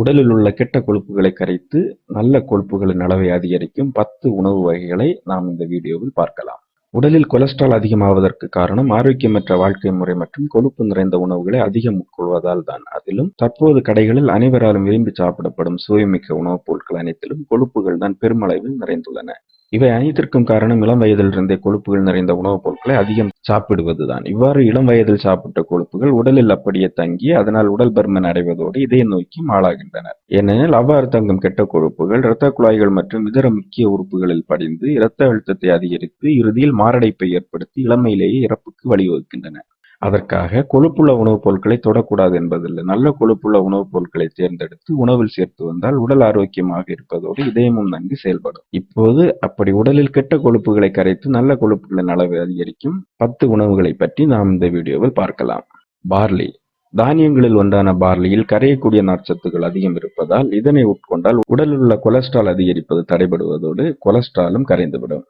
உடலில் உள்ள கெட்ட கொழுப்புகளை கரைத்து நல்ல கொழுப்புகளின் அளவை அதிகரிக்கும் பத்து உணவு வகைகளை நாம் இந்த வீடியோவில் பார்க்கலாம். உடலில் கொலஸ்ட்ரால் அதிகமாவதற்கு காரணம் ஆரோக்கியமற்ற வாழ்க்கை முறை மற்றும் கொழுப்பு நிறைந்த உணவுகளை அதிகம் உட்கொள்வதால் தான். அதிலும் தற்போது கடைகளில் அனைவராலும் விரும்பி சாப்பிடப்படும் சுவைமிக்க உணவுப் பொருட்கள் அனைத்திலும் கொழுப்புகள் தான் பெருமளவில் நிறைந்துள்ளன. இவை அனைத்திற்கும் காரணம் இளம் வயதிலிருந்தே கொழுப்புகள் நிறைந்த உணவுப் பொருட்களை அதிகம் சாப்பிடுவதுதான். இவ்வாறு இளம் வயதில் சாப்பிட்ட கொழுப்புகள் உடலில் அப்படியே தங்கி அதனால் உடல் பருமன் அடைவதோடு இதய நோய்க்கும் ஆளாகின்றனர். ஏனெனில் அவ்வாறு தங்கும் கெட்ட கொழுப்புகள் இரத்த குழாய்கள் மற்றும் இதர முக்கிய உறுப்புகளில் படிந்து இரத்த அழுத்தத்தை அதிகரித்து இறுதியில் மாரடைப்பை ஏற்படுத்தி இளமையிலேயே இறப்புக்கு வழிவகுக்கின்றன. அதற்காக கொழுப்புள்ள உணவுப் பொருட்களை தொடக்கூடாது என்பதில்லை. நல்ல கொழுப்புள்ள உணவுப் பொருட்களை தேர்ந்தெடுத்து உணவில் சேர்த்து வந்தால் உடல் ஆரோக்கியமாக இருப்பதோடு இதயமும் நன்கு செயல்படும். இப்போது அப்படி உடலில் கெட்ட கொழுப்புகளை கரைத்து நல்ல கொழுப்புகளின் அளவை அதிகரிக்கும் பத்து உணவுகளை பற்றி நாம் இந்த வீடியோவில் பார்க்கலாம். பார்லி. தானியங்களில் ஒன்றான பார்லியில் கரையக்கூடிய நார்ச்சத்துகள் அதிகம் இருப்பதால் இதனை உட்கொண்டால் உடலில் உள்ள கொலஸ்ட்ரால் அதிகரிப்பது தடைபடுவதோடு கொலஸ்ட்ராலும் கரைந்துவிடும்.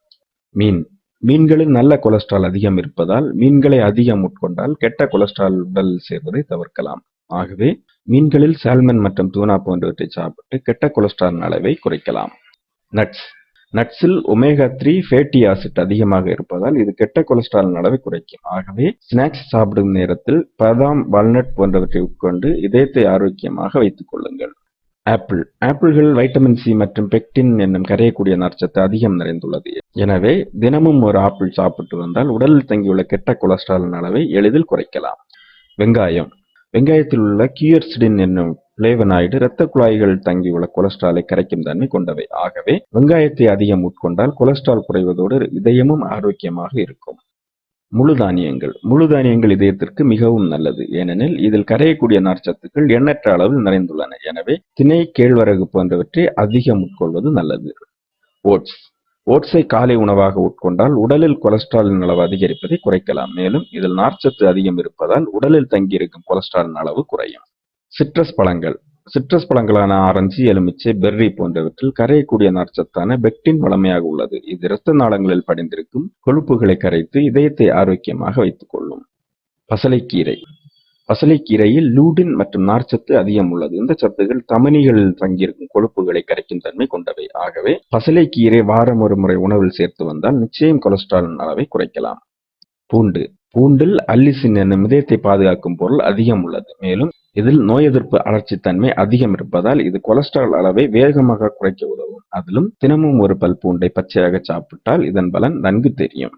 மீன். மீன்களில் நல்ல கொலஸ்ட்ரால் அதிகம் இருப்பதால் மீன்களை அதிகம் உட்கொண்டால் கெட்ட கொலஸ்ட்ரால் உடல் சேர்வதை தவிர்க்கலாம். ஆகவே மீன்களில் சால்மன் மற்றும் தூனா போன்றவற்றை சாப்பிட்டு கெட்ட கொலஸ்ட்ரால் அளவை குறைக்கலாம். நட்ஸ் நட்ஸில் ஒமேகா த்ரீ ஃபேட்டி ஆசிட் அதிகமாக இருப்பதால் இது கெட்ட கொலஸ்ட்ரால் அளவை குறைக்கும். ஆகவே ஸ்நாக்ஸ் சாப்பிடும் நேரத்தில் பாதாம் வால்நட் போன்றவற்றை உட்கொண்டு இதயத்தை ஆரோக்கியமாக வைத்துக் கொள்ளுங்கள். ஆப்பிள் ஆப்பிள்கள் வைட்டமின் சி மற்றும் பெக்டின் என்னும் கரையக்கூடிய நார்ச்சத்து அதிகம் நிறைந்துள்ளது. எனவே தினமும் ஒரு ஆப்பிள் சாப்பிட்டு வந்தால் உடலில் தங்கியுள்ள கெட்ட கொலஸ்ட்ராலின் அளவை எளிதில் குறைக்கலாம். வெங்காயம். வெங்காயத்தில் உள்ள கியூர்சிடின் என்னும் பிளேவனாய்டு இரத்த குழாய்கள் தங்கியுள்ள கொலஸ்ட்ராலை கரைக்கும் தன்மை கொண்டவை. ஆகவே வெங்காயத்தை அதிகம் உட்கொண்டால் கொலஸ்ட்ரால் குறைவதோடு இதயமும் ஆரோக்கியமாக இருக்கும். முழு தானியங்கள் முழு தானியங்கள் இதயத்திற்கு மிகவும் நல்லது. ஏனெனில் இதில் கரையக்கூடிய நார்ச்சத்துக்கள் எண்ணற்ற அளவில் நிறைந்துள்ளன. எனவே திணை கேழ்வரகு போன்றவற்றை அதிகம் உட்கொள்வது நல்லது. ஓட்ஸ். ஓட்ஸை காலை உணவாக உட்கொண்டால் உடலில் கொலஸ்ட்ராலின் அளவு அதிகரிப்பதை குறைக்கலாம். மேலும் இதில் நார்ச்சத்து அதிகம் இருப்பதால் உடலில் தங்கியிருக்கும் கொலஸ்ட்ராலின் அளவு குறையும். சிட்ரஸ் பழங்கள். சிட்ரஸ் பழங்களான ஆரஞ்சு எலுமிச்சை பெர்ரி போன்றவற்றில் கரையக்கூடிய நார்ச்சத்தான பெக்டின் வளமையாக உள்ளது. இது இரத்த நாளங்களில் படிந்திருக்கும் கொழுப்புகளை கரைத்து இதயத்தை ஆரோக்கியமாக வைத்துக் கொள்ளும். பசலைக்கீரை. பசலைக்கீரையில் லூடின் மற்றும் நார்ச்சத்து அதிகம் உள்ளது. இந்த சத்துகள் தமனிகளில் தங்கியிருக்கும் கொழுப்புகளை கரைக்கும் தன்மை கொண்டவை. ஆகவே பசலைக்கீரை வாரம் ஒரு முறை உணவில் சேர்த்து வந்தால் நிச்சயம் கொலஸ்ட்ரால் அளவை குறைக்கலாம். பூண்டு. பூண்டில் அல்லிசின் என்னும் இதயத்தை பாதுகாக்கும் பொருள் அதிகம் உள்ளது. மேலும் இதில் நோய் எதிர்ப்பு அலர்ச்சித்தன்மை அதிகம் இருப்பதால் இது கொலஸ்ட்ரால் அளவை வேகமாக குறைக்க உதவும். அதிலும் தினமும் ஒரு பல் பூண்டை பச்சையாக சாப்பிட்டால் இதன் பலன் நன்கு தெரியும்.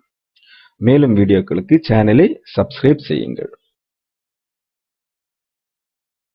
மேலும் வீடியோக்களுக்கு சேனலை சப்ஸ்கிரைப் செய்யுங்கள்.